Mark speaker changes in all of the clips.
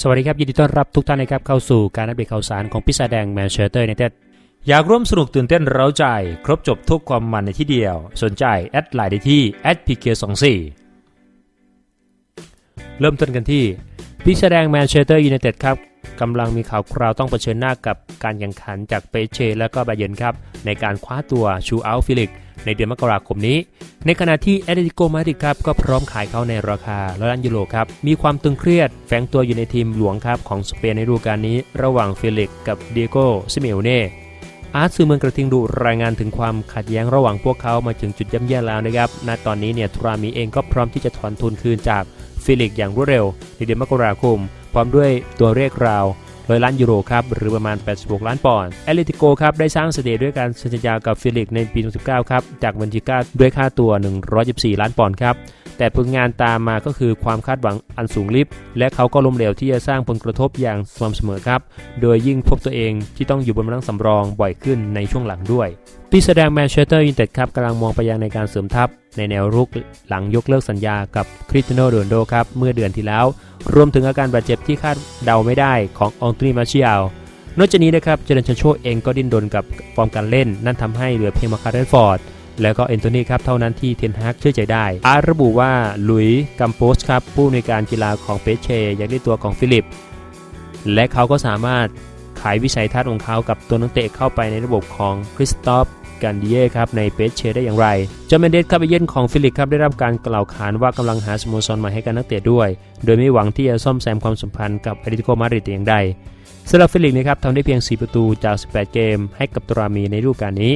Speaker 1: สวัสดีครับ ยินดีต้อนรับทุกท่านนะครับเข้าสู่การอัปเดตข่าวสารของพิซาแดงแมนเชสเตอร์ยูไนเต็ดอยากร่วมสนุกตื่นเต้นเร้าใจ ครบจบทุกความมันในที่เดียว สนใจ แอดไลน์ได้ที่ @pk24 เริ่มต้นกันที่พิซาแดงแมนเชสเตอร์ยูไนเต็ดครับ กำลังมีข่าวคราวต้องเผชิญหน้ากับการแข่งขันจากเปเช และก็บาเยร์นครับ ในการคว้าตัวชูอัลฟิลิก ในเดือนมกราคมนี้ ในขณะที่แอตเลติโกมาดริดครับก็พร้อมขายเขาในราคาล้านยูโรครับ มีความตึงเครียดแฝงตัวอยู่ในทีมหลวงครับของสเปนในฤดูกาลนี้ ระหว่างเฟลิกกับเดียโก้ซิเมโอเน่อาร์ตสื่อเมืองกระทิงดูรายงานถึงความขัดแย้งระหว่างพวกเขามาถึงจุดย่ำแย่แล้วนะครับ ณ ตอนนี้เนี่ยทรามีเองก็พร้อมที่จะถอนทุนคืนจากฟิลิกอย่างรวดเร็วในเดือนมกราคม ร้อมด้วยตัวเลขราวร้อยล้านยูโรครับหรือประมาณ 86 ล้านปอนด์แอตเลติโกครับได้สร้างสถิติด้วยการเซ็นสัญญากับฟิลิกในปี 2019 ครับจากบัญชีก้าด้วยค่าตัว 114 ล้านปอนด์ครับ แต่ผลงานตามมาก็คือความคาดหวังอันสูงลิบและเขาก็ล้มเหลวที่จะสร้างผลกระทบอย่างสม่ำเสมอครับ โดยยิ่งพบตัวเองที่ต้องอยู่บนบังสำรองบ่อยขึ้นในช่วงหลังด้วยปีแสดงแมนเชสเตอร์ยูไนเต็ดครับกำลังมองไปยังในการเสริมทัพ ในแนวรุกหลังยกเลิกสัญญากับคริสเตียโนโรนโดครับเมื่อเดือนที่แล้ว รวมถึงอาการบาดเจ็บที่คาดเดาไม่ได้ขององตรีมาเชียลนอกจากนี้นะครับเจเดนชนโชเองก็ดิ้นรนกับฟอร์มการเล่น นั่นทำให้เหลือเพียงมาคาร์เรนฟอร์ด แล้วก็เอนโทนีครับเท่านั้นที่เทนฮากเชื่อใจได้ อาร์ระบุว่าลุยกัมโปสครับผู้ในการกีฬาของเปเชอยากได้ตัวของฟิลิป และเขาก็สามารถขายวิสัยทัศน์ของเขากับตัวนักเตะเข้าไปในระบบของคริสตอฟกันดิเย่ครับในเปเชได้อย่างไรจอมเมนเดสครับเยือนของฟิลิปครับได้รับการกล่าวขานว่ากำลังหาสโมสรใหม่ให้กับนักเตะด้วย โดยไม่หวังที่จะซ่อมแซมความสัมพันธ์กับแอติโกมาดริดแต่อย่างใดสำหรับฟิลิกส์นะครับทำได้เพียง 4 ประตูจาก 18 เกม ให้กับตรามีในฤดูกาลนี้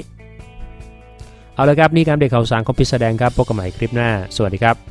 Speaker 1: เอาละครับนี่การเด็กข่าวสารของพิสแดงครับพบกันใหม่คลิปหน้า สวัสดีครับ